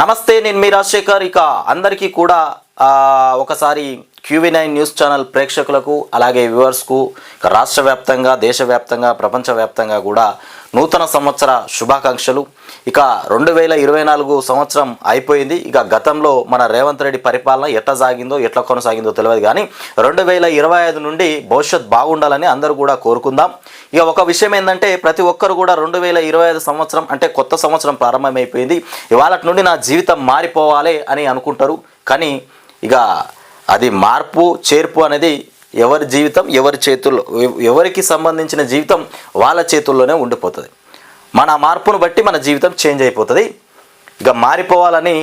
నమస్తే నేను మీ రాజశేఖర్. ఇక అందరికీ కూడా ఒకసారి క్యూవీ నైన్ న్యూస్ ఛానల్ ప్రేక్షకులకు అలాగే వ్యూవర్స్కు రాష్ట్ర వ్యాప్తంగా దేశవ్యాప్తంగా ప్రపంచవ్యాప్తంగా కూడా నూతన సంవత్సర శుభాకాంక్షలు. ఇక రెండు వేల ఇరవై నాలుగు సంవత్సరం అయిపోయింది. ఇక గతంలో మన రేవంత్ రెడ్డి పరిపాలన ఎట్లా సాగిందో ఎట్లా కొనసాగిందో తెలియదు కానీ రెండు వేల ఇరవై ఐదు నుండి భవిష్యత్ బాగుండాలని అందరూ కూడా కోరుకుందాం. ఇక ఒక విషయం ఏంటంటే ప్రతి ఒక్కరు కూడా రెండు వేల ఇరవై ఐదు సంవత్సరం అంటే కొత్త సంవత్సరం ప్రారంభమైపోయింది. ఇవాళ నుండి నా జీవితం మారిపోవాలి అని అనుకుంటారు. కానీ ఇక అది మార్పు చేర్పు అనేది ఎవరి జీవితం ఎవరి చేతుల్లో ఎవరికి సంబంధించిన జీవితం వాళ్ళ చేతుల్లోనే ఉండిపోతుంది. మన మార్పును బట్టి మన జీవితం చేంజ్ అయిపోతుంది. ఇక మారిపోవాలని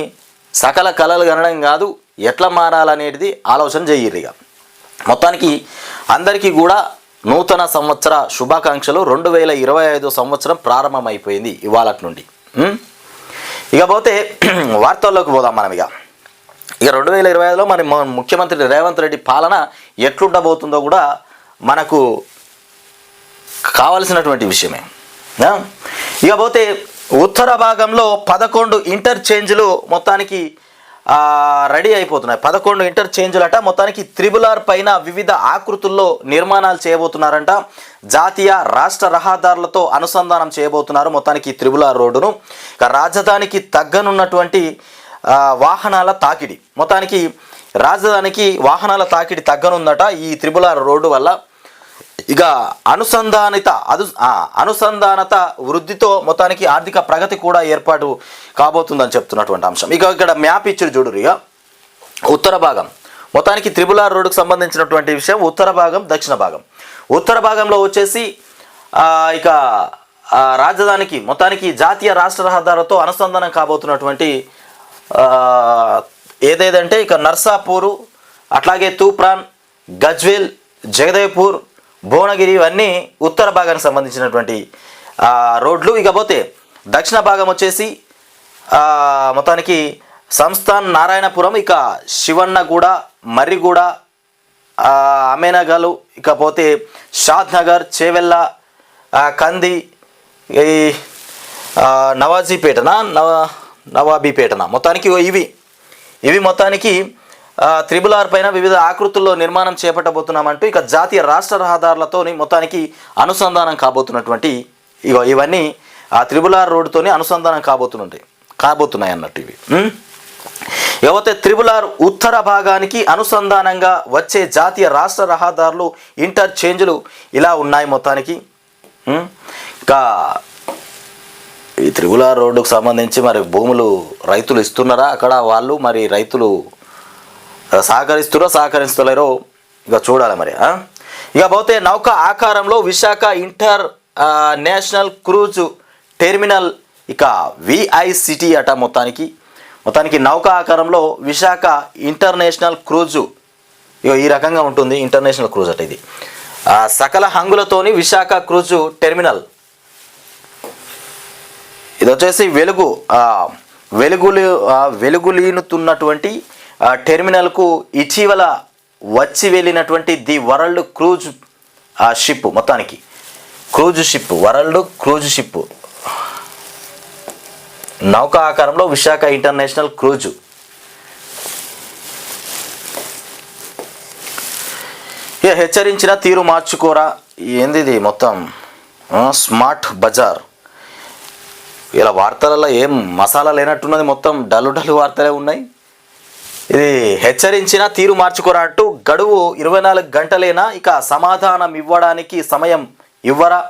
సకల కళలు కనడం కాదు ఎట్లా మారాలనేది ఆలోచన చెయ్యరు ఇక. మొత్తానికి అందరికీ కూడా నూతన సంవత్సర శుభాకాంక్షలు. రెండు వేల ఇరవై ఐదు సంవత్సరం ప్రారంభమైపోయింది ఇవాళ నుండి. ఇకపోతే ఇక పోతే వార్తల్లోకి పోదాం మనం ఇక. ఇక రెండు వేల ఇరవై ఐదులో మరి మన ముఖ్యమంత్రి రేవంత్ రెడ్డి పాలన ఎట్లుండబోతుందో కూడా మనకు కావలసినటువంటి విషయమే. ఇకపోతే ఉత్తర భాగంలో పదకొండు ఇంటర్చేంజ్లు మొత్తానికి రెడీ అయిపోతున్నాయి. పదకొండు ఇంటర్చేంజ్లట మొత్తానికి త్రిబులార్ పైన వివిధ ఆకృతుల్లో నిర్మాణాలు చేయబోతున్నారంట. జాతీయ రాష్ట్ర రహదారులతో అనుసంధానం చేయబోతున్నారు మొత్తానికి త్రిబుల్ త్రిబులార్ రోడ్డును. ఇక రాజధానికి తగ్గనున్నటువంటి వాహనాల తాకిడి. మొత్తానికి రాజధానికి వాహనాల తాకిడి తగ్గనుందట ఈ త్రిబులార్ రోడ్డు వల్ల. ఇక అనుసంధానిత అదు అనుసంధానత వృద్ధితో మొత్తానికి ఆర్థిక ప్రగతి కూడా ఏర్పాటు కాబోతుందని చెప్తున్నటువంటి అంశం. ఇక ఇక్కడ మ్యాప్ ఇచ్చారు చూడరు ఇక. ఉత్తర భాగం. మొత్తానికి త్రిబులార్ రోడ్డుకు సంబంధించినటువంటి విషయం ఉత్తర భాగం దక్షిణ భాగం. ఉత్తర భాగంలో వచ్చేసి ఇక రాజధానికి మొత్తానికి జాతీయ రాష్ట్ర రహదారులతో అనుసంధానం కాబోతున్నటువంటి ఏదేదంటే ఇక నర్సాపూరు అట్లాగే తూప్రాన్ గజ్వేల్ జగదేవ్పూర్ భువనగిరి ఇవన్నీ ఉత్తర భాగానికి సంబంధించినటువంటి రోడ్లు. ఇకపోతే దక్షిణ భాగం వచ్చేసి మొత్తానికి సంస్థాన్ నారాయణపురం ఇక శివన్నగూడ మర్రిగూడ ఆ, అమేనగలు ఇకపోతే షాద్ నగర్ చేవెళ్ళ కంది ఈ నవాజీపేటనా నవ నవాబీపేటనా. మొత్తానికి ఇవి. ఇవి మొత్తానికి త్రిబుల్ ఆర్ పైన వివిధ ఆకృతుల్లో నిర్మాణం చేపట్టబోతున్నామంటూ ఇక జాతీయ రాష్ట్ర రహదారులతో మొత్తానికి అనుసంధానం కాబోతున్నటువంటి ఇగో ఇవన్నీ ఆ త్రిబుల్ ఆర్ రోడ్డుతోనే అనుసంధానం కాబోతున్నాయి కాబోతున్నాయి అన్నట్టు ఇవి. ఉం? త్రిబుల్ ఆర్ ఉత్తర భాగానికి అనుసంధానంగా వచ్చే జాతీయ రాష్ట్ర రహదారులు ఇంటర్చేంజ్లు ఇలా ఉన్నాయి మొత్తానికి. ఇంకా ఈ త్రిపుల రోడ్డుకు సంబంధించి మరి భూములు రైతులు ఇస్తున్నారా? అక్కడ వాళ్ళు మరి రైతులు సహకరిస్తురో సహకరిస్తలేరో ఇక చూడాలి మరి ఇక పోతే నౌక ఆకారంలో Visakha international cruise terminal ఇక విఐసిటీ అట మొత్తానికి. మొత్తానికి నౌక ఆకారంలో విశాఖ ఇంటర్నేషనల్ క్రూజు ఇక ఈ రకంగా ఉంటుంది ఇంటర్నేషనల్ క్రూజ్ అట ఇది. సకల హంగులతోని విశాఖ క్రూజు టెర్మినల్. ఇది వచ్చేసి వెలుగు వెలుగులు వెలుగులీనుతున్నటువంటి టెర్మినల్కు ఇటీవల వచ్చి వెళ్ళినటువంటి ది వరల్డ్ క్రూజ్ ఆ, షిప్ మొత్తానికి. Cruise ship world cruise ship. నౌక ఆకారంలో విశాఖ ఇంటర్నేషనల్ క్రూజు. ఇక హెచ్చరించిన తీరు మార్చుకోరా? ఏంది ఇది మొత్తం స్మార్ట్ బజార్. ఇలా వార్తలలో ఏం మసాలా లేనట్టున్నది మొత్తం డల్లు డల్లు వార్తలే ఉన్నాయి. ఇది హెచ్చరించిన తీరు మార్చుకోరా గడువు ఇరవై నాలుగు గంటలేనా ఇక సమాధానం ఇవ్వడానికి సమయం ఇవ్వరా?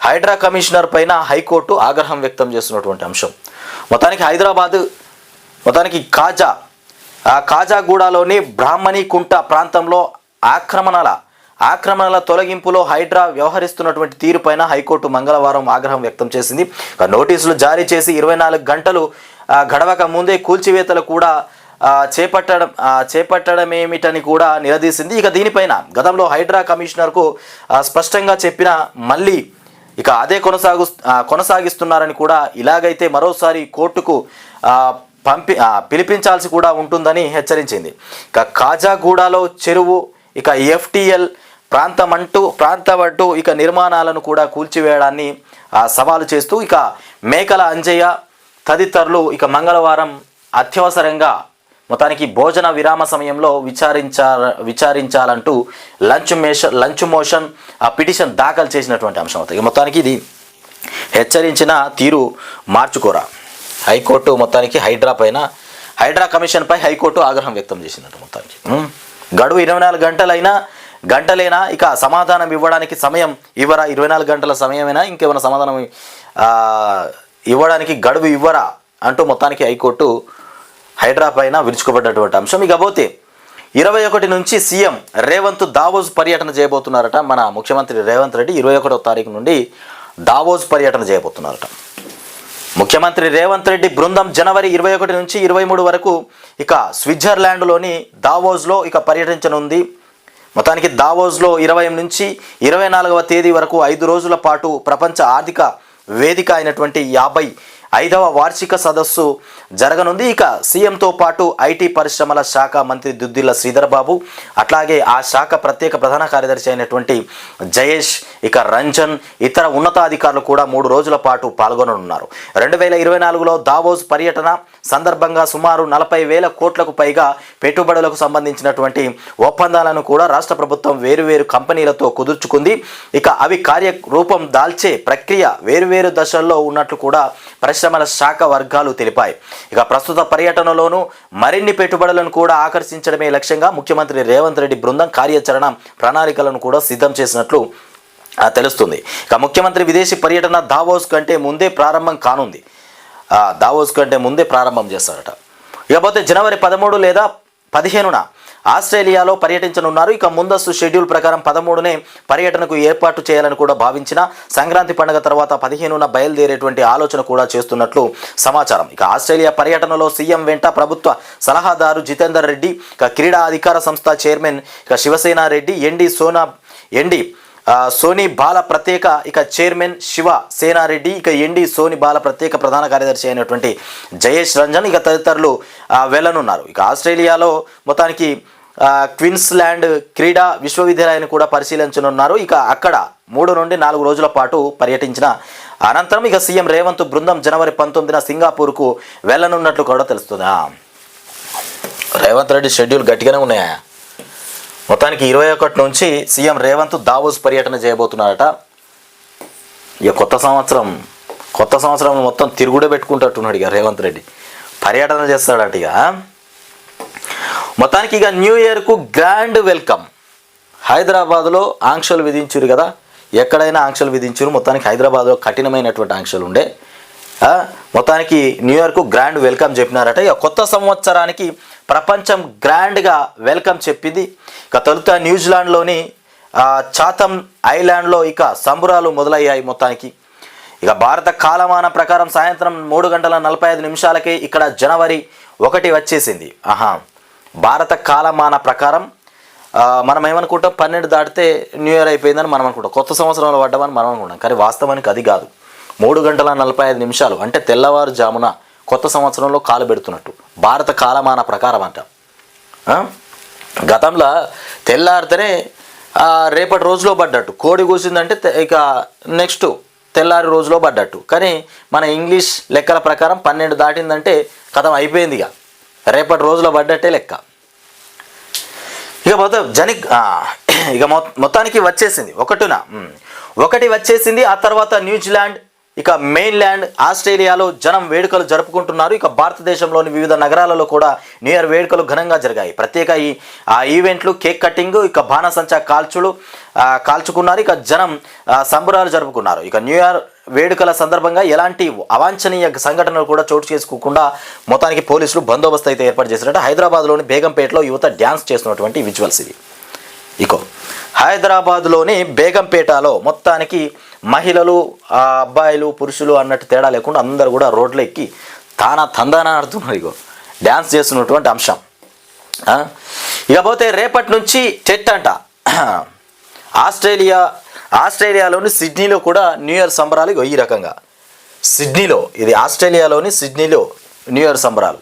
హైడ్రా కమిషనర్ పైన హైకోర్టు ఆగ్రహం వ్యక్తం చేస్తున్నటువంటి అంశం. మొత్తానికి హైదరాబాద్ మొత్తానికి కాజా. ఆ కాజాగూడలోని బ్రాహ్మణి కుంట ప్రాంతంలో ఆక్రమణల ఆక్రమణల తొలగింపులో హైడ్రా వ్యవహరిస్తున్నటువంటి తీరుపైన హైకోర్టు మంగళవారం ఆగ్రహం వ్యక్తం చేసింది. నోటీసులు జారీ చేసి ఇరవై నాలుగు గంటలు గడవక ముందే కూల్చివేతలు కూడా చేపట్టడం చేపట్టడమేమిటని చేపట్టడం ఏమిటని కూడా నిలదీసింది. ఇక దీనిపైన గతంలో హైడ్రా కమిషనర్కు స్పష్టంగా చెప్పిన మళ్ళీ ఇక అదే కొనసాగు కొనసాగిస్తున్నారని కూడా ఇలాగైతే మరోసారి కోర్టుకు పంపి పిలిపించాల్సి కూడా ఉంటుందని హెచ్చరించింది. ఇక కాజాగూడలో చెరువు ఇక ఎఫ్టీఎల్ ప్రాంతం అంటూ ప్రాంతం అంటూ ఇక నిర్మాణాలను కూడా కూల్చివేయడాన్ని సవాలు చేస్తూ ఇక మేకల అంజయ్య తదితరులు ఇక మంగళవారం అత్యవసరంగా మొత్తానికి భోజన విరామ సమయంలో విచారించాల విచారించాలంటూ లంచ్ మేషన్ లంచ్ మోషన్ ఆ పిటిషన్ దాఖలు చేసినటువంటి అంశం అవుతుంది. మొత్తానికి ఇది హెచ్చరించిన తీరు మార్చుకోరా. హైకోర్టు మొత్తానికి హైడ్రా పైన హైడ్రా కమిషన్పై హైకోర్టు ఆగ్రహం వ్యక్తం చేసినట్టు మొత్తానికి. గడువు ఇరవై నాలుగు గంటలైనా గంటలేనా? ఇక సమాధానం ఇవ్వడానికి సమయం ఇవ్వరా? ఇరవై నాలుగు గంటల సమయమైనా? ఇంకేమైనా సమాధానం ఇవ్వడానికి గడువు ఇవ్వరా? అంటూ మొత్తానికి హైకోర్టు హైడ్రా పైన విరుచుకుపడ్డటువంటి అంశం. ఇకపోతే ఇరవై ఒకటి నుంచి సీఎం రేవంత్ దావోస్ పర్యటన చేయబోతున్నారట. మన ముఖ్యమంత్రి రేవంత్ రెడ్డి ఇరవై ఒకటో తారీఖు నుండి దావోస్ పర్యటన చేయబోతున్నారట. ముఖ్యమంత్రి రేవంత్ రెడ్డి బృందం జనవరి ఇరవై ఒకటి నుంచి ఇరవై మూడు వరకు ఇక స్విట్జర్లాండ్లోని దావోస్లో ఇక పర్యటించనుంది. మొత్తానికి దావోస్లో ఇరవై నుంచి ఇరవై నాలుగవ తేదీ వరకు ఐదు రోజుల పాటు ప్రపంచ ఆర్థిక వేదిక అయినటువంటి యాభై ఐదవ వార్షిక సదస్సు జరగనుంది. ఇక సీఎంతో పాటు ఐటీ పరిశ్రమల శాఖ మంత్రి దుద్దిల్ల శ్రీధర్ బాబు అట్లాగే ఆ శాఖ ప్రత్యేక ప్రధాన కార్యదర్శి అయినటువంటి జయేష్ ఇక రంజన్ ఇతర ఉన్నతాధికారులు కూడా మూడు రోజుల పాటు పాల్గొననున్నారు. రెండు వేల ఇరవై నాలుగులో దావోస్ పర్యటన సందర్భంగా సుమారు నలభై వేల కోట్లకు పైగా పెట్టుబడులకు సంబంధించినటువంటి ఒప్పందాలను కూడా రాష్ట్ర ప్రభుత్వం వేరువేరు కంపెనీలతో కుదుర్చుకుంది. ఇక అవి కార్యరూపం దాల్చే ప్రక్రియ వేరువేరు దశల్లో ఉన్నట్లు కూడా పరిశ్రమల శాఖ వర్గాలు తెలిపాయి. ఇక ప్రస్తుత పర్యటనలోనూ మరిన్ని పెట్టుబడులను కూడా ఆకర్షించడమే లక్ష్యంగా ముఖ్యమంత్రి రేవంత్ రెడ్డి బృందం కార్యాచరణ ప్రణాళికలను కూడా సిద్ధం చేసినట్లు తెలుస్తుంది. ఇక ముఖ్యమంత్రి విదేశీ పర్యటన దావోస్ కంటే ముందే ప్రారంభం కానుంది. దావోస్ కంటే ముందే ప్రారంభం చేస్తారట ఇకపోతే జనవరి పదమూడు లేదా పదిహేనున ఆస్ట్రేలియాలో పర్యటించనున్నారు. ఇక ముందస్తు షెడ్యూల్ ప్రకారం పదమూడునే పర్యటనకు ఏర్పాటు చేయాలని కూడా భావించిన సంక్రాంతి పండుగ తర్వాత పదిహేనున బయలుదేరేటువంటి ఆలోచన కూడా చేస్తున్నట్లు సమాచారం. ఇక ఆస్ట్రేలియా పర్యటనలో సీఎం వెంట ప్రభుత్వ సలహాదారు జితేందర్ రెడ్డి ఇక క్రీడా అధికార సంస్థ చైర్మన్ ఇక శివసేన రెడ్డి ఎండి సోనా ఎండి సోని బాల ప్రత్యేక ఇక చైర్మన్ శివ సేనారెడ్డి ఇక ఎండి సోని బాల ప్రత్యేక ప్రధాన కార్యదర్శి అయినటువంటి జయేష్ రంజన్ ఇక తదితరులు వెళ్ళనున్నారు. ఇక ఆస్ట్రేలియాలో మొత్తానికి క్విన్స్లాండ్ క్వీన్స్లాండ్ క్రీడా విశ్వవిద్యాలయాన్ని కూడా పరిశీలించనున్నారు. ఇక అక్కడ మూడు నుండి నాలుగు రోజుల పాటు పర్యటించిన అనంతరం ఇక సీఎం రేవంత్ బృందం జనవరి పంతొమ్మిదిన సింగపూర్కు వెళ్ళనున్నట్లు కూడా తెలుస్తుంది. రేవంత్ రెడ్డి షెడ్యూల్ గట్టిగానే ఉన్నాయా? మొత్తానికి ఇరవై ఒకటి నుంచి సీఎం రేవంత్ దావోస్ పర్యటన చేయబోతున్నారట. ఇక కొత్త సంవత్సరం కొత్త సంవత్సరం మొత్తం తిరుగుడే పెట్టుకుంటట్టున్నాడు ఇక రేవంత్ రెడ్డి. పర్యటన చేస్తాడట ఇక. మొత్తానికి ఇక న్యూ ఇయర్కు గ్రాండ్ వెల్కమ్. హైదరాబాద్లో ఆంక్షలు విధించారు కదా. ఎక్కడైనా ఆంక్షలు విధించారు. మొత్తానికి హైదరాబాద్లో కఠినమైనటువంటి ఆంక్షలు ఉండే. మొత్తానికి న్యూయార్క్ గ్రాండ్ వెల్కమ్ చెప్పినారట. ఇక కొత్త సంవత్సరానికి ప్రపంచం గ్రాండ్గా వెల్కమ్ చెప్పింది. ఇక తొలుత న్యూజిలాండ్లోని చాతం ఐలాండ్లో ఇక సంబురాలు మొదలయ్యాయి మొత్తానికి. ఇక భారత కాలమాన ప్రకారం సాయంత్రం మూడు గంటల నలభై ఐదు నిమిషాలకే ఇక్కడ జనవరి ఒకటి వచ్చేసింది. ఆహా. భారత కాలమాన ప్రకారం మనం ఏమనుకుంటాం? పన్నెండు దాటితే న్యూ ఇయర్ అయిపోయిందని మనం అనుకుంటాం. కొత్త సంవత్సరంలో పడ్డామని మనం అనుకుంటాం. కానీ వాస్తవానికి అది కాదు. మూడు గంటల నలభై ఐదు నిమిషాలు అంటే తెల్లవారుజామున కొత్త సంవత్సరంలో కాలు పెడుతున్నట్టు. భారత కాలమాన ప్రకారం అంట. గతంలో తెల్లారితేనే రేపటి రోజులో పడ్డట్టు. కోడి కూసిందంటే ఇక నెక్స్ట్ తెల్లారి రోజులో పడ్డట్టు. కానీ మన ఇంగ్లీష్ లెక్కల ప్రకారం పన్నెండు దాటిందంటే కథం అయిపోయింది ఇక. రేపటి రోజులో పడ్డట్టే లెక్క. ఇక మొత్తం జని ఇక మొత్తానికి వచ్చేసింది. ఒకటిన ఒకటి వచ్చేసింది ఆ తర్వాత న్యూజిలాండ్ ఇక మెయిన్ల్యాండ్ ఆస్ట్రేలియాలో జనం వేడుకలు జరుపుకుంటున్నారు. ఇక భారతదేశంలోని వివిధ నగరాలలో కూడా న్యూ ఇయర్ వేడుకలు ఘనంగా జరిగాయి. ప్రత్యేక ఈ ఆ ఈవెంట్లు కేక్ కటింగ్ ఇక బాణసంచా కాల్చులు కాల్చుకున్నారు. ఇక జనం సంబరాలు జరుపుకున్నారు. ఇక న్యూ ఇయర్ వేడుకల సందర్భంగా ఎలాంటి అవాంఛనీయ సంఘటనలు కూడా చోటు చేసుకోకుండా మొత్తానికి పోలీసులు బందోబస్తు అయితే ఏర్పాటు చేసినట్టు హైదరాబాద్లోని బేగంపేటలో యువత డ్యాన్స్ చేస్తున్నటువంటి విజువల్స్ ఇది ఇక హైదరాబాద్లోని బేగంపేటలో మొత్తానికి మహిళలు ఆ, అబ్బాయిలు పురుషులు అన్నట్టు తేడా లేకుండా అందరూ కూడా రోడ్లు ఎక్కి తానా తందాన ఆడుతున్నారు ఇగో. డ్యాన్స్ చేస్తున్నటువంటి అంశం. ఇకపోతే రేపటి నుంచి టెట్ అంట. ఆస్ట్రేలియా ఆస్ట్రేలియాలోని సిడ్నీలో కూడా న్యూ ఇయర్ సంబరాలు ఇగో ఈ రకంగా. సిడ్నీలో ఇది ఆస్ట్రేలియాలోని సిడ్నీలో న్యూ ఇయర్ సంబరాలు.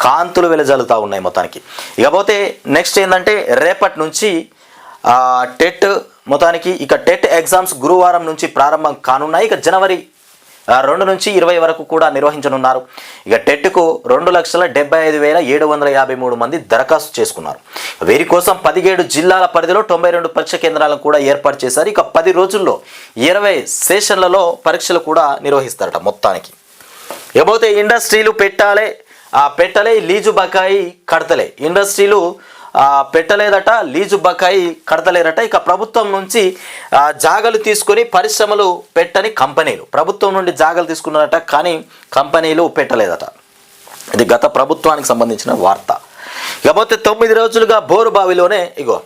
కాంతులు వెలజల్లుతూ ఉన్నాయి మొత్తానికి. ఇకపోతే నెక్స్ట్ ఏంటంటే రేపటి నుంచి టెట్ మొత్తానికి ఇక టెట్ ఎగ్జామ్స్ గురువారం నుంచి ప్రారంభం కానున్నాయి. ఇక జనవరి రెండు నుంచి ఇరవై వరకు కూడా నిర్వహించనున్నారు. ఇక టెట్కు రెండు లక్షల డెబ్బై ఐదు వేల ఏడు వందల యాభై మూడు మంది దరఖాస్తు చేసుకున్నారు. వీరి కోసం పదిహేడు జిల్లాల పరిధిలో తొంభై రెండు పరీక్ష కేంద్రాలను కూడా ఏర్పాటు చేశారు. ఇక పది రోజుల్లో ఇరవై సెషన్లలో పరీక్షలు కూడా నిర్వహిస్తారట మొత్తానికి. ఇకపోతే ఇండస్ట్రీలు పెట్టాలే ఆ పెట్టలే లీజు బకాయి కడతలే. ఇండస్ట్రీలు పెట్టలేదట లీజు బకాయి కడతలేరట ఇక ప్రభుత్వం నుంచి జాగలు తీసుకొని పరిశ్రమలు పెట్టని కంపెనీలు. ప్రభుత్వం నుండి జాగలు తీసుకున్నారట కానీ కంపెనీలు పెట్టలేదట. ఇది గత ప్రభుత్వానికి సంబంధించిన వార్త. ఇకపోతే తొమ్మిది రోజులుగా బోరు బావిలోనే ఇగో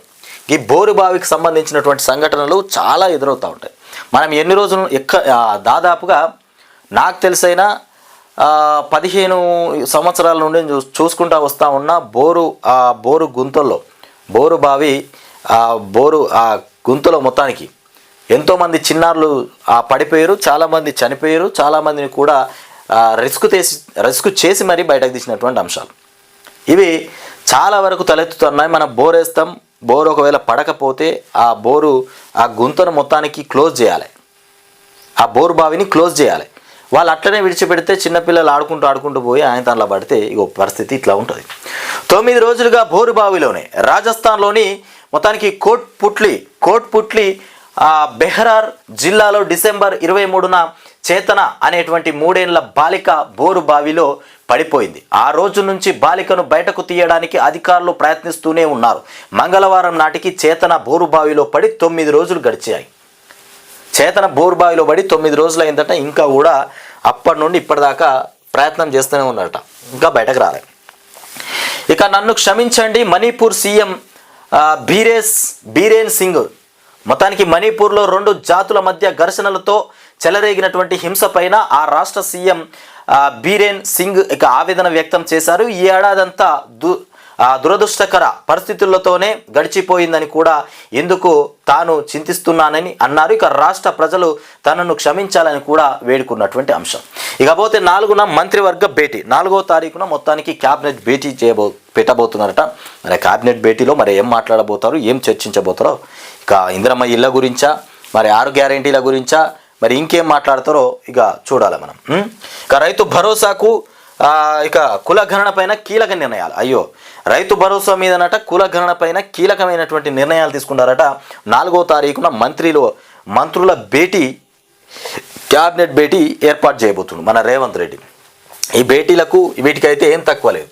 ఈ బోరుబావికి సంబంధించినటువంటి సంఘటనలు చాలా ఎదురవుతూ ఉంటాయి. మనం ఎన్ని రోజులు ఎక్క దాదాపుగా నాకు తెలిసైనా పదిహేను సంవత్సరాల నుండి చూ చూసుకుంటా వస్తూ ఉన్న బోరు ఆ బోరు గుంతల్లో బోరు బావి ఆ బోరు ఆ గుంతలో మొత్తానికి ఎంతోమంది చిన్నారులు ఆ పడిపోయారు చాలామంది చనిపోయారు చాలామందిని కూడా రిస్క్ చేసి రిస్క్ చేసి మరీ బయటకు తీసినటువంటి అంశాలు. ఇవి చాలా వరకు తలెత్తుతున్నాయి. మనం బోర్ వేస్తాం బోర్ ఒకవేళ పడకపోతే ఆ బోరు ఆ గుంతను మొత్తానికి క్లోజ్ చేయాలి. ఆ బోరు బావిని క్లోజ్ చేయాలి. వాళ్ళు అట్లనే విడిచిపెడితే చిన్నపిల్లలు ఆడుకుంటూ ఆడుకుంటూ పోయి ఆయన తనలో పడితే ఇగో పరిస్థితి ఇట్లా ఉంటుంది. తొమ్మిది రోజులుగా బోరు బావిలోనే రాజస్థాన్లోని మొత్తానికి కోట్ పుట్లి కోట్ పుట్లి బెహ్రార్ జిల్లాలో డిసెంబర్ ఇరవై మూడున చేతన అనేటువంటి మూడేళ్ళ బాలిక బోరు బావిలో పడిపోయింది. ఆ రోజు నుంచి బాలికను బయటకు తీయడానికి అధికారులు ప్రయత్నిస్తూనే ఉన్నారు. మంగళవారం నాటికి చేతన బోరు బావిలో పడి తొమ్మిది రోజులు గడిచాయి. చేతన బోర్బావిలో పడి తొమ్మిది రోజులు అయిందట ఇంకా కూడా అప్పటి నుండి ఇప్పటిదాకా ప్రయత్నం చేస్తూనే ఉన్నారట. ఇంకా బయటకు రాలేదు ఇక నన్ను క్షమించండి మణిపూర్ సీఎం బీరేస్ బీరేన్ సింగ్. మొత్తానికి మణిపూర్లో రెండు జాతుల మధ్య ఘర్షణలతో చెలరేగినటువంటి హింస పైన ఆ రాష్ట్ర సీఎం బీరేన్ సింగ్ ఇక ఆవేదన వ్యక్తం చేశారు. ఈ ఏడాదంతా దు దురదృష్టకర పరిస్థితులతోనే గడిచిపోయిందని కూడా ఎందుకు తాను చింతిస్తున్నానని అన్నారు. ఇక రాష్ట్ర ప్రజలు తనను క్షమించాలని కూడా వేడుకున్నటువంటి అంశం. ఇకపోతే నాలుగున మంత్రివర్గ భేటీ. నాలుగో తారీఖున మొత్తానికి క్యాబినెట్ భేటీ చేయబో పెట్టబోతున్నారట. మరి క్యాబినెట్ భేటీలో మరి ఏం మాట్లాడబోతారు? ఏం చర్చించబోతారో? ఇక ఇందిరమ్మ ఇళ్ళ గురించా? మరి ఆరు గ్యారంటీల గురించా? మరి ఇంకేం మాట్లాడతారో ఇక చూడాలి మనం. ఇక రైతు భరోసాకు ఇక కులగణన పైన కీలక నిర్ణయాలు. అయ్యో రైతు భరోసా మీదనట కులగణన పైన కీలకమైనటువంటి నిర్ణయాలు తీసుకున్నారట. నాలుగో తారీఖున మంత్రిలో మంత్రుల భేటీ క్యాబినెట్ భేటీ ఏర్పాటు చేయబోతుంది మన రేవంత్ రెడ్డి. ఈ భేటీలకు వీటికైతే ఏం తక్కువ లేదు.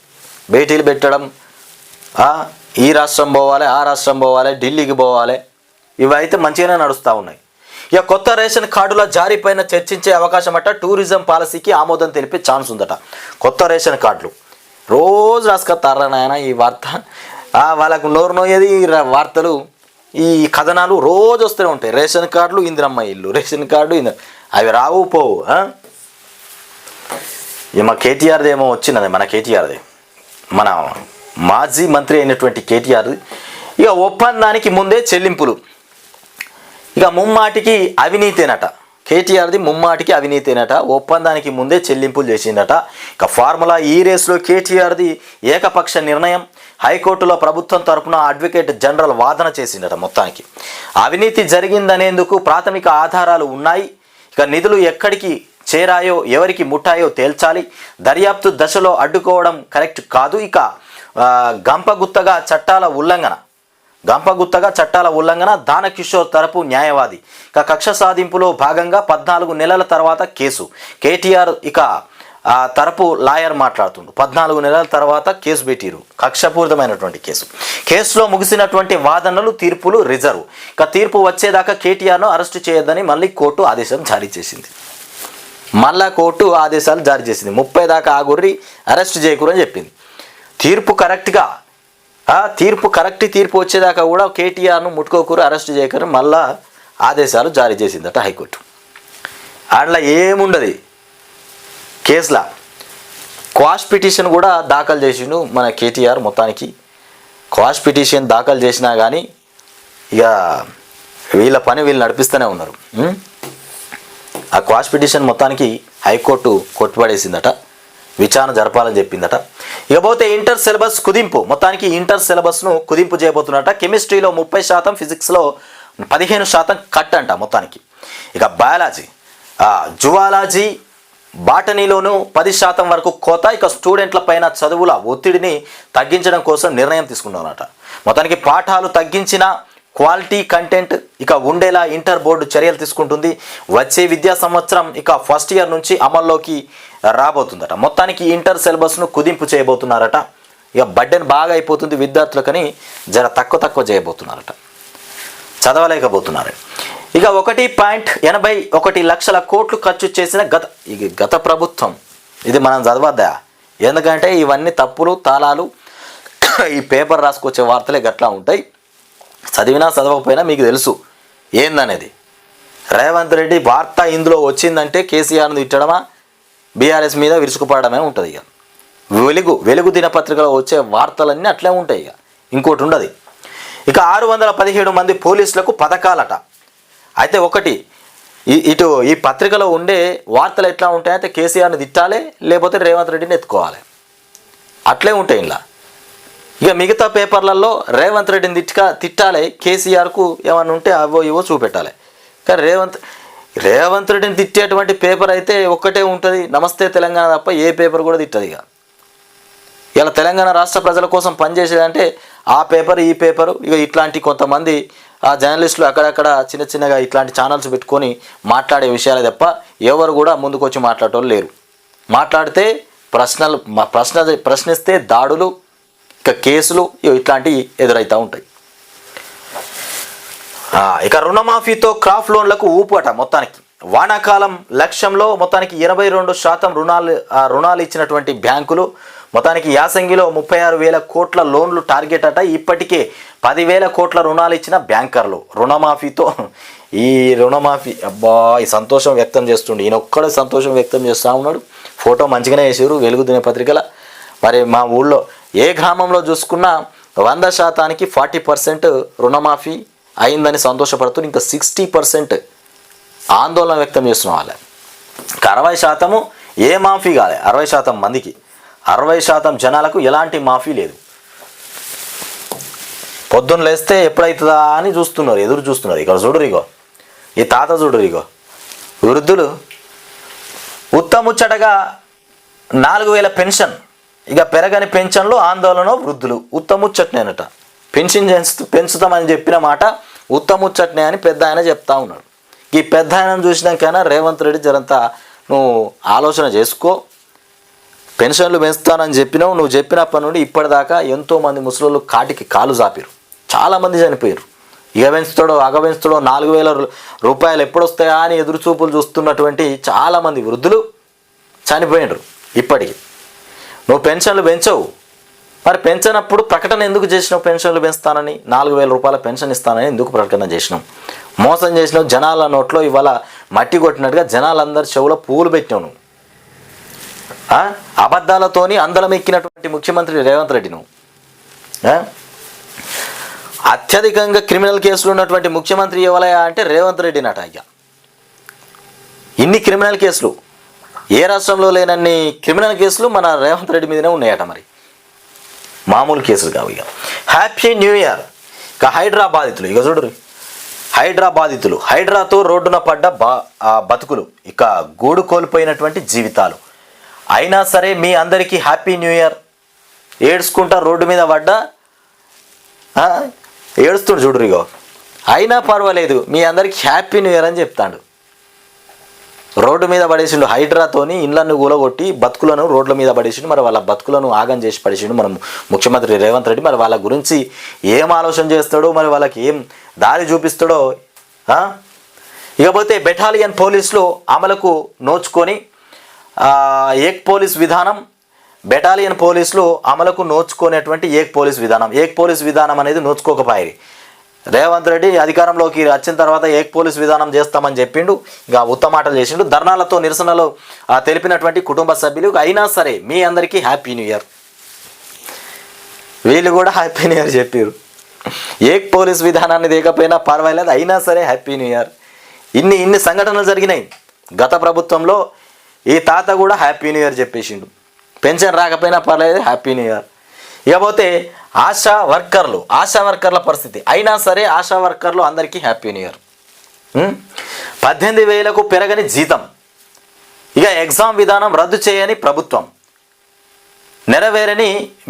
భేటీలు పెట్టడం ఈ రాష్ట్రం పోవాలి ఆ రాష్ట్రం పోవాలి ఢిల్లీకి పోవాలి ఇవి అయితే మంచిగానే నడుస్తూ ఉన్నాయి. ఇక కొత్త రేషన్ కార్డుల జారీ పైన చర్చించే అవకాశం అట టూరిజం పాలసీకి ఆమోదం తెలిపే ఛాన్స్ ఉందట. కొత్త రేషన్ కార్డులు. రోజు రాసుకొస్తారా నాయన ఈ వార్త? వాళ్ళకు నోరు నోయేది వార్తలు. ఈ కథనాలు రోజు వస్తూనే ఉంటాయి. రేషన్ కార్డులు ఇందిరమ్మ ఇల్లు రేషన్ కార్డు ఇంద్ర అవి రావు పోవు ఇక మా కేటీఆర్ది ఏమో వచ్చినది మన కేటీఆర్ది. మన మాజీ మంత్రి అయినటువంటి కేటీఆర్ ఇక ఒప్పందానికి ముందే చెల్లింపులు. ఇక ముమ్మాటికి అవినీతేనట. కేటీఆర్ది ముమ్మాటికి అవినీతినట ఒప్పందానికి ముందే చెల్లింపులు చేసిందట. ఇక ఫార్ములా ఈ రేసులో కేటీఆర్ది ఏకపక్ష నిర్ణయం. హైకోర్టులో ప్రభుత్వం తరపున అడ్వకేట్ జనరల్ వాదన చేసిందట మొత్తానికి. అవినీతి జరిగిందనేందుకు ప్రాథమిక ఆధారాలు ఉన్నాయి. ఇక నిధులు ఎక్కడికి చేరాయో ఎవరికి ముట్టాయో తేల్చాలి. దర్యాప్తు దశలో అడ్డుకోవడం కరెక్ట్ కాదు. ఇక గంపగుత్తగా చట్టాల ఉల్లంఘన. గంపగుత్తగా చట్టాల ఉల్లంఘన దానకిషోర్ తరపు న్యాయవాది. ఇక కక్ష సాధింపులో భాగంగా పద్నాలుగు నెలల తర్వాత కేసు. కేటీఆర్ ఇక తరపు లాయర్ మాట్లాడుతుండు. పద్నాలుగు నెలల తర్వాత కేసు పెట్టిరు. కక్షపూరితమైనటువంటి కేసు. కేసులో ముగిసినటువంటి వాదనలు తీర్పులు రిజర్వ్. ఇక తీర్పు వచ్చేదాకా కేటీఆర్ను అరెస్టు చేయొద్దని మళ్ళీ కోర్టు ఆదేశం జారీ చేసింది. మళ్ళా కోర్టు ఆదేశాలు జారీ చేసింది. ముప్పై దాకా ఆగుర్రి అరెస్ట్ చేయకూరని చెప్పింది. తీర్పు కరెక్ట్గా ఆ తీర్పు కరెక్ట్ తీర్పు వచ్చేదాకా కూడా కేటీఆర్ను ముట్టుకోకూరు అరెస్ట్ చేయకూరు మళ్ళా ఆదేశాలు జారీ చేసిందట హైకోర్టు. అందులో ఏముండదు? కేసులా. క్వాష్ పిటిషన్ కూడా దాఖలు చేసిండు మన కేటీఆర్ మొత్తానికి. క్వాష్ పిటిషన్ దాఖలు చేసినా కానీ ఇక వీళ్ళ పని వీళ్ళు నడిపిస్తూనే ఉన్నారు. ఆ క్వాష్ పిటిషన్ మొత్తానికి హైకోర్టు కొట్టుపడేసిందట. విచారణ జరపాలని చెప్పిందట. ఇకపోతే ఇంటర్ సిలబస్ కుదింపు. మొత్తానికి ఇంటర్ సిలబస్ను కుదింపు చేయబోతున్నట. కెమిస్ట్రీలో ముప్పై శాతం ఫిజిక్స్లో పదిహేను శాతం కట్ అంట మొత్తానికి. ఇక బయాలజీ. జువాలజీ బాటనీలోనూ పది శాతం వరకు కోత. ఇక స్టూడెంట్ల పైన చదువుల ఒత్తిడిని తగ్గించడం కోసం నిర్ణయం తీసుకున్నారట. మొత్తానికి పాఠాలు తగ్గించిన క్వాలిటీ కంటెంట్ ఇక ఉండేలా ఇంటర్ బోర్డు చర్యలు తీసుకుంటుంది. వచ్చే విద్యా సంవత్సరం ఇక ఫస్ట్ ఇయర్ నుంచి అమల్లోకి రాబోతుందట. మొత్తానికి ఇంటర్ సిలబస్ను కుదింపు చేయబోతున్నారట. ఇక బడ్డెన్ బాగా అయిపోతుంది విద్యార్థులకని జర తక్కువ తక్కువ చేయబోతున్నారట. చదవలేకపోతున్నారు. ఇక ఒకటి పాయింట్ ఎనభై ఒకటి లక్షల కోట్లు ఖర్చు చేసిన గత ఇది గత ప్రభుత్వం. ఇది మనం చదవద్దా? ఎందుకంటే ఇవన్నీ తప్పులు తాళాలు ఈ పేపర్ రాసుకొచ్చే వార్తలే గట్లా ఉంటాయి. చదివినా చదవకపోయినా మీకు తెలుసు ఏందనేది. రేవంత్ రెడ్డి వార్త ఇందులో వచ్చిందంటే కేసీఆర్ను తిట్టడమా? బీఆర్ఎస్ మీద విరుచుకుపడమే ఉంటుంది ఇక. వెలుగు వెలుగు దినపత్రికలో వచ్చే వార్తలన్నీ అట్లే ఉంటాయి ఇక. ఇంకోటి ఉండదు. ఇక ఆరు వందల పదిహేడు మంది పోలీసులకు పథకాలట. అయితే ఒకటి ఇటు ఈ పత్రికలో ఉండే వార్తలు ఎట్లా ఉంటాయి అయితే కేసీఆర్ని తిట్టాలి లేకపోతే రేవంత్ రెడ్డిని ఎత్తుకోవాలి. అట్లే ఉంటాయి ఇలా ఇక మిగతా పేపర్లలో రేవంత్ రెడ్డిని తిట్టుక తిట్టాలి కేసీఆర్కు ఏమన్నా ఉంటే అవో ఇవో చూపెట్టాలి. కానీ రేవంత్ రేవంత్ రెడ్డిని తిట్టేటువంటి పేపర్ అయితే ఒక్కటే ఉంటుంది. నమస్తే తెలంగాణ తప్ప ఏ పేపర్ కూడా తిట్టదు ఇక. ఇలా తెలంగాణ రాష్ట్ర ప్రజల కోసం పనిచేసేదంటే ఆ పేపర్ ఈ పేపర్ ఇక ఇట్లాంటి కొంతమంది ఆ జర్నలిస్టులు అక్కడక్కడ చిన్న చిన్నగా ఇట్లాంటి ఛానల్స్ పెట్టుకొని మాట్లాడే విషయాలే తప్ప ఎవరు కూడా ముందుకొచ్చి మాట్లాడటం లేరు. మాట్లాడితే ప్రశ్నలు ప్రశ్న ప్రశ్నిస్తే దాడులు ఇక కేసులు ఇట్లాంటివి ఎదురవుతూ ఉంటాయి. ఇక రుణమాఫీతో క్రాఫ్ లోన్లకు ఊపు అట మొత్తానికి. వానాకాలం లక్ష్యంలో మొత్తానికి ఇరవై రెండు శాతం రుణాలు ఆ, రుణాలు ఇచ్చినటువంటి బ్యాంకులు మొత్తానికి యాసంగిలో ముప్పై ఆరు వేల కోట్ల లోన్లు టార్గెట్ అట. ఇప్పటికే పదివేల కోట్ల రుణాలు ఇచ్చిన బ్యాంకర్లు. రుణమాఫీతో ఈ రుణమాఫీ అబ్బా ఈ సంతోషం వ్యక్తం చేస్తుండే. ఈయన ఒక్కడే సంతోషం వ్యక్తం చేస్తూ ఉన్నాడు. ఫోటో మంచిగానే వేసారు వెలుగు దినపత్రికల మరి మా ఊళ్ళో ఏ గ్రామంలో చూసుకున్నా వంద శాతానికి ఫార్టీ పర్సెంట్ రుణమాఫీ అయిందని సంతోషపడుతూ ఇంకా సిక్స్టీ పర్సెంట్ ఆందోళన వ్యక్తం చేస్తున్న వాళ్ళే. ఇంకా అరవై శాతము ఏ మాఫీ కాలే. అరవై శాతం మందికి. అరవై శాతం జనాలకు ఎలాంటి మాఫీ లేదు. పొద్దున్న లేస్తే ఎప్పుడవుతుందా అని చూస్తున్నారు ఎదురు చూస్తున్నారు. ఇక్కడ చూడరు ఇగో. ఈ తాత చూడరు ఇగో. వృద్ధులు ఉత్తముచ్చటగా నాలుగు వేల పెన్షన్. ఇక పెరగని పెన్షన్లు ఆందోళన వృద్ధులు. ఉత్తముచ్చట్నేనట. పెన్షన్ పెంచు పెంచుతామని చెప్పిన మాట ఉత్తముచ్చట్నే అని పెద్ద ఆయన చెప్తా ఉన్నాడు. ఈ పెద్ద ఆయనను చూసినాకైనా రేవంత్ రెడ్డి జరంతా నువ్వు ఆలోచన చేసుకో. పెన్షన్లు పెంచుతానని చెప్పినావు నువ్వు చెప్పినప్పటి నుండి ఇప్పటిదాకా ఎంతోమంది ముసలోళ్ళు కాటికి కాలు చాపారు చాలామంది చనిపోయారు ఇక పెంచుతాడో అగ పెంచుతాడో నాలుగు వేల రూ- రూపాయలు ఎప్పుడు వస్తాయా అని ఎదురుచూపులు చూస్తున్నటువంటి చాలామంది వృద్ధులు చనిపోయినరు ఇప్పటికి. నువ్వు పెన్షన్లు పెంచవు. మరి పెంచనప్పుడు ప్రకటన ఎందుకు చేసినావు పెన్షన్లు పెంచుతానని? నాలుగు వేల రూపాయల పెన్షన్ ఇస్తానని ఎందుకు ప్రకటన చేసినాం మోసం చేసినావు జనాల నోట్లో ఇవాళ మట్టి కొట్టినట్టుగా జనాలందరి చెవులో పూలు పెట్టావు నువ్వు. అబద్ధాలతోని అందలం ఎక్కినటువంటి ముఖ్యమంత్రి రేవంత్ రెడ్డి నువ్వు. అత్యధికంగా క్రిమినల్ కేసులు ఉన్నటువంటి ముఖ్యమంత్రి ఎవరయ్యా అంటే రేవంత్ రెడ్డి నట అయ్యా. ఇన్ని క్రిమినల్ కేసులు. ఏ రాష్ట్రంలో లేనన్ని క్రిమినల్ కేసులు మన రేవంత్ రెడ్డి మీదనే ఉన్నాయట మరి. మామూలు కేసులు కావు ఇక. హ్యాపీ న్యూ ఇయర్ ఇక హైడ్రా బాధితులు ఇక చూడరు హైడ్రా బాధితులు హైడ్రాతో రోడ్డున పడ్డ బా బతుకులు ఇక గూడు కోల్పోయినటువంటి జీవితాలు. అయినా సరే మీ అందరికీ హ్యాపీ న్యూ ఇయర్ ఏడ్చుకుంటా రోడ్డు మీద పడ్డా ఏడుస్తుండు చూడరు ఇగో. అయినా పర్వాలేదు మీ అందరికీ హ్యాపీ న్యూ ఇయర్ అని చెప్తాడు. రోడ్డు మీద పడేసిండు హైడ్రాతోని ఇండ్లను కూలగొట్టి బతుకులను రోడ్ల మీద పడేసిండు. మరి వాళ్ళ బతుకులను ఆగం చేసి పడేసిండు మనం ముఖ్యమంత్రి రేవంత్ రెడ్డి. మరి వాళ్ళ గురించి ఏం ఆలోచన చేస్తాడో మరి వాళ్ళకి ఏం దారి చూపిస్తాడో ఇకపోతే బెటాలియన్ పోలీసులు అమలుకు నోచుకొని ఏక్ పోలీస్ విధానం బెటాలియన్ పోలీసులు అమలుకు నోచుకునేటువంటి ఏక్ పోలీస్ విధానం. ఏక్ పోలీస్ విధానం అనేది నోచుకోకపోయారు. రేవంత్ రెడ్డి అధికారంలోకి వచ్చిన తర్వాత ఏక్ పోలీస్ విధానం చేస్తామని చెప్పిండు. ఇక ఉత్తమాటలు చేసిండు. ధర్నాలతో నిరసనలు ఆ, తెలిపినటువంటి కుటుంబ సభ్యులు. అయినా సరే మీ అందరికీ హ్యాపీ న్యూ ఇయర్ వీళ్ళు కూడా హ్యాపీ న్యూ ఇయర్ చెప్పారు. ఏక్ పోలీస్ విధానాన్ని లేకపోయినా పర్వాలేదు. అయినా సరే హ్యాపీ న్యూ ఇయర్ ఇన్ని ఇన్ని సంఘటనలు జరిగినాయి. గత ప్రభుత్వంలో ఈ తాత కూడా హ్యాపీ న్యూ ఇయర్ చెప్పేసిండు. పెన్షన్ రాకపోయినా పర్లేదు హ్యాపీ న్యూ ఇయర్ ఇకపోతే ఆశా వర్కర్లు ఆశా వర్కర్ల పరిస్థితి. అయినా సరే ఆశా వర్కర్లు అందరికీ హ్యాపీ న్యూ ఇయర్. పద్దెనిమిది వేలకు పెరగని జీతం. ఇక ఎగ్జామ్ విధానం రద్దు చేయని ప్రభుత్వం. నెరవేరని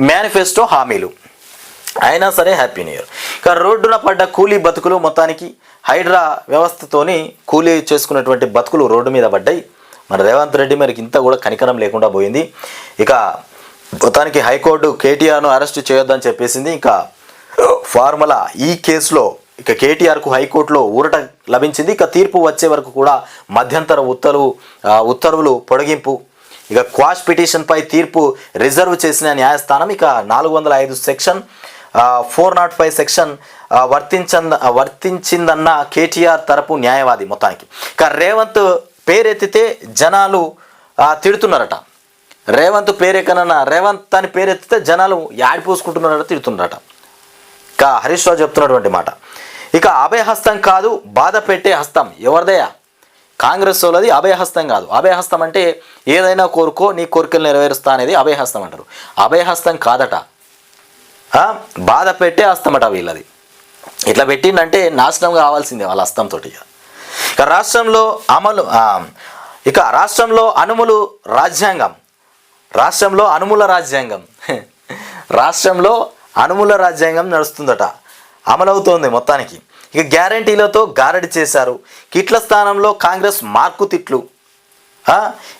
మేనిఫెస్టో హామీలు. అయినా సరే హ్యాపీ న్యూ ఇయర్. ఇక రోడ్డున పడ్డ కూలీ బతుకులు మొత్తానికి హైడ్రా వ్యవస్థతోని కూలీ చేసుకున్నటువంటి బతుకులు రోడ్డు మీద పడ్డాయి. మన రేవంత్ రెడ్డి మరికి ఇంత కూడా కనికరం లేకుండా పోయింది. ఇక మొత్తానికి హైకోర్టు కేటీఆర్ను అరెస్ట్ చేయొద్దని చెప్పేసింది. ఇంకా ఫార్ములా ఈ కేసులో ఇక కేటీఆర్కు హైకోర్టులో ఊరట లభించింది. ఇక తీర్పు వచ్చే వరకు కూడా మధ్యంతర ఉత్తర్వు ఉత్తర్వులు పొడిగింపు. ఇక క్వాష్ పిటిషన్పై తీర్పు రిజర్వ్ చేసిన న్యాయస్థానం ఇక నాలుగు వందల ఐదు section four not five section వర్తించంద వర్తించిందన్న కేటీఆర్ తరపు న్యాయవాది మొత్తానికి. ఇక రేవంత్ పేరెత్తితే జనాలు తిడుతున్నారట. రేవంత్ పేరెక్కనన్నా రేవంత్ అని పేరెత్తితే జనాలు యాడిపోసుకుంటున్నారట తిడుతున్నారట ఇక హరీష్ రావు చెప్తున్నటువంటి మాట. ఇక అభయహస్తం కాదు బాధ పెట్టే హస్తం. ఎవరిదయా కాంగ్రెస్ వాళ్ళది అభయహస్తం కాదు. అభయహస్తం అంటే ఏదైనా కోరుకో నీ కోరికలు నెరవేరుస్తా అనేది అభయహస్తం అంటారు. అభయహస్తం కాదట. బాధ పెట్టే హస్తమట వీళ్ళది. ఇట్లా పెట్టిందంటే నాశనం కావాల్సిందే వాళ్ళ హస్తంతో ఇక. ఇక రాష్ట్రంలో అమలు ఇక రాష్ట్రంలో అనుములు రాజ్యాంగం. రాష్ట్రంలో అనుముల రాజ్యాంగం. రాష్ట్రంలో అనుమూల రాజ్యాంగం నడుస్తుందట. అమలవుతోంది మొత్తానికి. ఇక గ్యారంటీలతో గారడి చేశారు. కిట్ల స్థానంలో కాంగ్రెస్ మార్కు తిట్లు.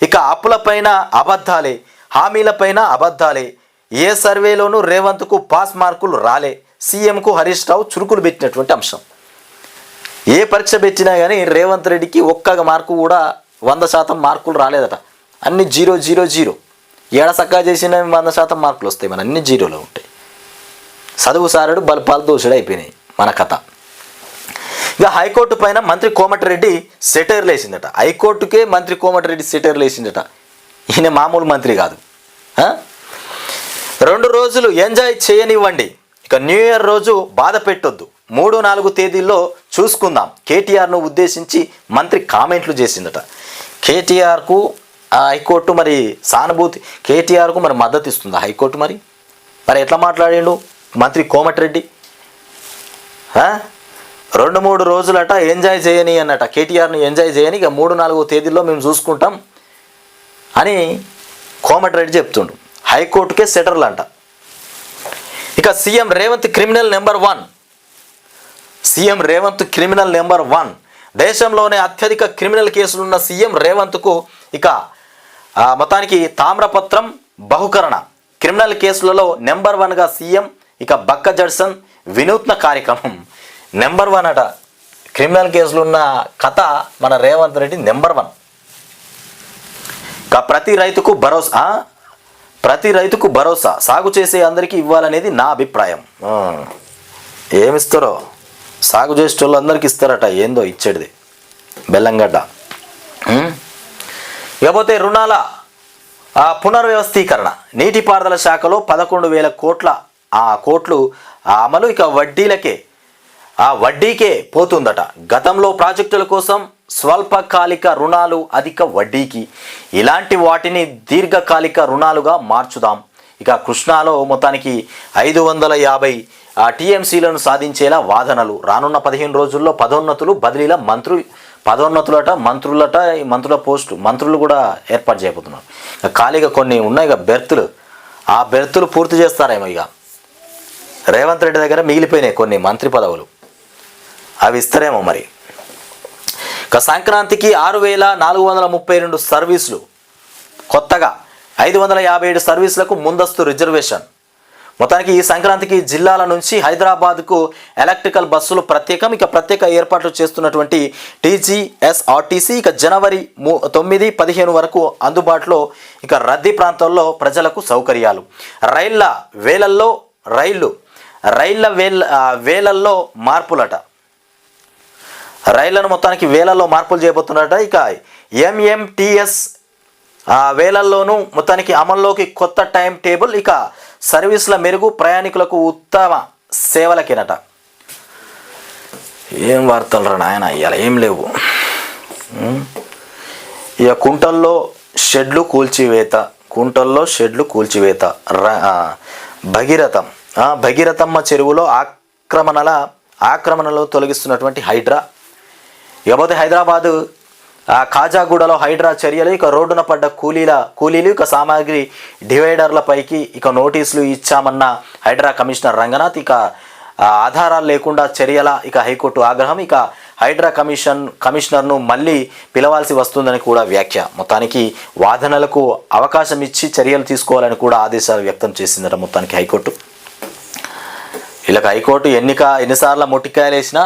ఇక అప్పులపైన అబద్ధాలే హామీలపైన అబద్ధాలే. ఏ సర్వేలోనూ రేవంత్కు పాస్ మార్కులు రాలే. సీఎంకు హరీష్ రావు చురుకులు పెట్టినటువంటి అంశం. ఏ పరీక్ష పెట్టినా కానీ రేవంత్ రెడ్డికి ఒక్క మార్కు కూడా వంద శాతం మార్కులు రాలేదట. అన్ని జీరో జీరో జీరో. ఏడ సక్కా చేసిన వంద శాతం మార్కులు వస్తాయి. మన అన్ని జీరోలో ఉంటాయి. చదువు సారుడు బల దోషుడు అయిపోయినాయి. మన కథ. ఇక హైకోర్టు పైన మంత్రి కోమటిరెడ్డి సెటైర్లు వేసిందట. హైకోర్టుకే మంత్రి కోమటిరెడ్డి సెటైర్లు వేసిందట. ఈయన మామూలు మంత్రి కాదు. రెండు రోజులు ఎంజాయ్ చేయనివ్వండి. ఇక న్యూ ఇయర్ రోజు బాధ పెట్టొద్దు. మూడు నాలుగు తేదీల్లో చూసుకుందాం. కేటీఆర్ను ఉద్దేశించి మంత్రి కామెంట్లు చేసిందట. కేటీఆర్కు హైకోర్టు మరి సానుభూతి కేటీఆర్కు మరి మద్దతు ఇస్తుంది హైకోర్టు మరి. మరి ఎట్లా మాట్లాడిండు? మంత్రి కోమటిరెడ్డి. రెండు మూడు రోజులట ఎంజాయ్ చేయని అన్నట కేటీఆర్ని ఎంజాయ్ చేయని ఇక మూడు నాలుగు తేదీల్లో మేము చూసుకుంటాం అని కోమటిరెడ్డి చెప్తుండు. హైకోర్టుకే సెటర్లు అంట ఇక CM Revanth criminal number one. CM Revanth criminal number one. దేశంలోనే అత్యధిక క్రిమినల్ కేసులున్న సీఎం రేవంత్కు ఇక మొత్తానికి తామ్రపత్రం బహుకరణ. క్రిమినల్ కేసులలో నెంబర్ వన్గా సీఎం ఇక బక్క జడ్సన్ వినూత్న కార్యక్రమం. నెంబర్ వన్ అట. క్రిమినల్ కేసులున్న కథ మన రేవంత్ రెడ్డి నెంబర్ వన్. ఇక ప్రతి రైతుకు భరోసా ప్రతి రైతుకు భరోసా. సాగు చేసే అందరికీ ఇవ్వాలనేది నా అభిప్రాయం. ఏమిస్తారో? సాగు చేసే వాళ్ళందరికీ ఇస్తారట. ఏందో ఇచ్చేటిది. బెల్లంగడ్డ. ఇకపోతే రుణాల పునర్వ్యవస్థీకరణ. నీటిపారుదల శాఖలో పదకొండు వేల కోట్ల ఆ కోట్లు అమలు ఇక వడ్డీలకే ఆ వడ్డీకే పోతుందట. గతంలో ప్రాజెక్టుల కోసం స్వల్పకాలిక రుణాలు అధిక వడ్డీకి. ఇలాంటి వాటిని దీర్ఘకాలిక రుణాలుగా మార్చుదాం. ఇక కృష్ణాలో మొత్తానికి ఐదు వందల యాభై టీఎంసీలను సాధించేలా వాదనలు. రానున్న పదిహేను రోజుల్లో పదోన్నతులు బదిలీల మంత్రి పదోన్నతులట మంత్రులట ఈ మంత్రుల పోస్టు మంత్రులు కూడా ఏర్పాటు చేయబోతున్నారు. ఖాళీగా కొన్ని ఉన్నాయి ఇక బెర్తులు. ఆ బెర్తులు పూర్తి చేస్తారేమో ఇక. రేవంత్ రెడ్డి దగ్గర మిగిలిపోయినాయి కొన్ని మంత్రి పదవులు. అవి ఇస్తారేమో మరి. ఇక సంక్రాంతికి ఆరు వేల నాలుగు వందల ముప్పై రెండు సర్వీసులు కొత్తగా. ఐదు వందల యాభై ఏడు సర్వీసులకు ముందస్తు రిజర్వేషన్. మొత్తానికి ఈ సంక్రాంతికి జిల్లాల నుంచి హైదరాబాద్కు ఎలక్ట్రికల్ బస్సులు ప్రత్యేకం. ఇక ప్రత్యేక ఏర్పాట్లు చేస్తున్నటువంటి టీజీఎస్ఆర్టీసీ ఇక జనవరి తొమ్మిది పదిహేను వరకు అందుబాటులో ఇక రద్దీ ప్రాంతాల్లో ప్రజలకు సౌకర్యాలు. రైళ్ళ వేలల్లో రైళ్ళు రైళ్ళ వేల వేలల్లో మార్పులట. రైళ్ళను మొత్తానికి వేలల్లో మార్పులు చేయబోతున్నారట ఇక ఎంఎంటిఎస్ వేలల్లోనూ మొత్తానికి అమల్లోకి కొత్త టైం టేబుల్. ఇక సర్వీసుల మెరుగు ప్రయాణికులకు ఉత్తమ సేవలకినట. ఏం వార్తలు రా నాయన ఇవాళ ఏం లేవు. ఇక కుంటల్లో షెడ్లు కూల్చివేత కుంటల్లో షెడ్లు కూల్చివేత ర- భగీరథం. భగీరథమ్మ చెరువులో ఆక్రమణల ఆక్రమణలో తొలగిస్తున్నటువంటి హైడ్రా. ఇకపోతే హైదరాబాదు కాజాగూడలో హైడ్రా చర్యలు ఇక రోడ్డున పడ్డ కూలీల కూలీలు ఇక సామాగ్రి డివైడర్లపైకి ఇక నోటీసులు ఇచ్చామన్న హైడ్రా కమిషనర్ రంగనాథ్. ఇక ఆధారాలు లేకుండా చర్యల ఇక హైకోర్టు ఆగ్రహం. ఇక హైడ్రా కమిషన్ కమిషనర్ను మళ్ళీ పిలవాల్సి వస్తుందని కూడా వ్యాఖ్య. మొత్తానికి వాదనలకు అవకాశం ఇచ్చి చర్యలు తీసుకోవాలని కూడా ఆదేశాలు వ్యక్తం చేసిందట మొత్తానికి హైకోర్టు. ఇలా హైకోర్టు ఎన్నిక ఎన్నిసార్లు మొట్టికాయలు వేసినా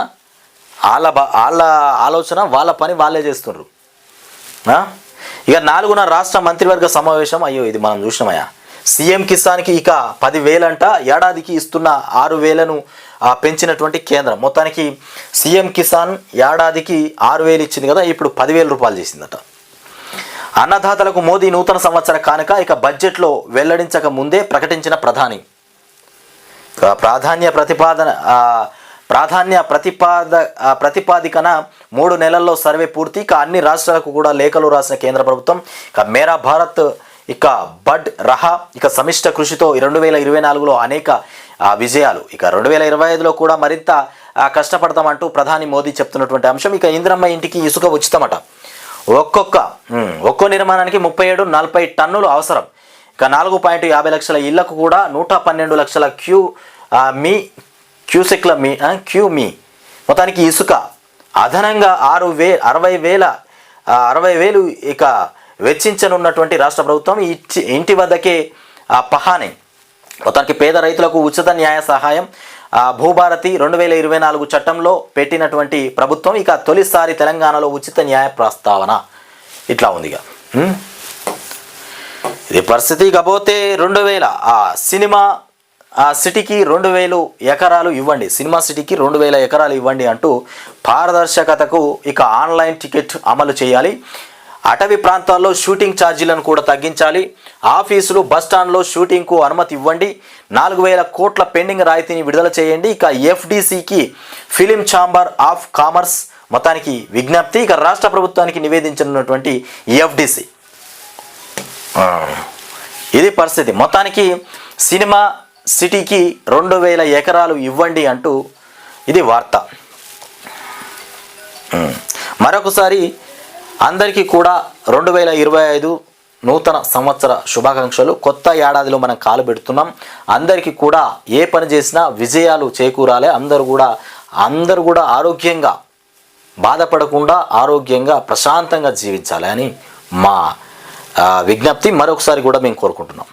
వాళ్ళ వాళ్ళ ఆలోచన వాళ్ళ పని వాళ్ళే చేస్తుండ్రు. ఇక నాలుగున రాష్ట్ర మంత్రివర్గ సమావేశం అయ్యో ఇది మనం చూసినామయ్యా. సీఎం కిసాన్కి ఇక పదివేలంట ఏడాదికి ఇస్తున్న ఆరు వేలను పెంచినటువంటి కేంద్రం. మొత్తానికి సీఎం కిసాన్ ఏడాదికి ఆరు వేలు ఇచ్చింది కదా ఇప్పుడు పదివేల రూపాయలు చేసిందట. అన్నదాతలకు మోదీ నూతన సంవత్సర కానుక ఇక బడ్జెట్లో వెల్లడించక ముందే ప్రకటించిన ప్రధాని. ప్రాధాన్య ప్రతిపాదన ప్రాధాన్య ప్రతిపాద ప్రతిపాదికన మూడు నెలల్లో సర్వే పూర్తి. ఇక అన్ని రాష్ట్రాలకు కూడా లేఖలు రాసిన కేంద్ర ప్రభుత్వం. ఇక మేరా భారత్ ఇక బడ్ రహా ఇక సమిష్ట కృషితో రెండు వేల ఇరవై నాలుగులో అనేక విజయాలు. ఇక రెండు వేల ఇరవై ఐదులో కూడా మరింత కష్టపడతామంటూ ప్రధాని మోదీ చెప్తున్నటువంటి అంశం. ఇక ఇంద్రమ్మ ఇంటికి ఇసుక ఉచితమట. ఒక్కొక్క ఒక్కో నిర్మాణానికి ముప్పై ఏడు నలభై టన్నులు అవసరం. ఇక నాలుగు పాయింట్ యాభై లక్షల ఇళ్ళకు కూడా నూట పన్నెండు లక్షల క్యూ మీ క్యూసెక్ల మీ క్యూ మీ. మొత్తానికి ఇసుక. అదనంగా ఆరు వే అరవై వేల అరవై వేలు ఇక వెచ్చించనున్నటువంటి రాష్ట్ర ప్రభుత్వం ఇచ్చి ఇంటి వద్దకే ఆ, పహానే. మొత్తానికి పేద రైతులకు ఉచిత న్యాయ సహాయం. భూభారతి రెండు వేల ఇరవై నాలుగు చట్టంలో పెట్టినటువంటి ప్రభుత్వం ఇక తొలిసారి తెలంగాణలో ఉచిత న్యాయ ప్రస్తావన. ఇట్లా ఉంది ఇక ఇది పరిస్థితి ఇకపోతే రెండు వేల. ఆ సినిమా ఆ సిటీకి రెండు వేలు ఎకరాలు ఇవ్వండి. సినిమా సిటీకి రెండు వేల ఎకరాలు ఇవ్వండి అంటూ పారదర్శకతకు ఇక ఆన్లైన్ టికెట్ అమలు చేయాలి. అటవీ ప్రాంతాల్లో షూటింగ్ ఛార్జీలను కూడా తగ్గించాలి. ఆఫీసులు బస్టాండ్లో షూటింగ్కు అనుమతి ఇవ్వండి. నాలుగు వేల కోట్ల పెండింగ్ రాయితీని విడుదల చేయండి. ఇక ఎఫ్డిసికి ఫిలిం ఛాంబర్ ఆఫ్ కామర్స్ మొత్తానికి విజ్ఞప్తి. ఇక రాష్ట్ర ప్రభుత్వానికి నివేదించనున్నటువంటి ఎఫ్డిసి. ఇది పరిస్థితి. మొత్తానికి సినిమా సిటీకి రెండు వేల ఎకరాలు ఇవ్వండి అంటూ ఇది వార్త. మరొకసారి అందరికీ కూడా రెండు వేల ఇరవై ఐదు నూతన సంవత్సర శుభాకాంక్షలు. కొత్త ఏడాదిలో మనం కాలు పెడుతున్నాం. అందరికీ కూడా ఏ పని చేసినా విజయాలు చేకూరాలి. అందరూ కూడా అందరూ కూడా ఆరోగ్యంగా బాధపడకుండా ఆరోగ్యంగా ప్రశాంతంగా జీవించాలి అని మా విజ్ఞప్తి. మరొకసారి కూడా మేము కోరుకుంటున్నాం.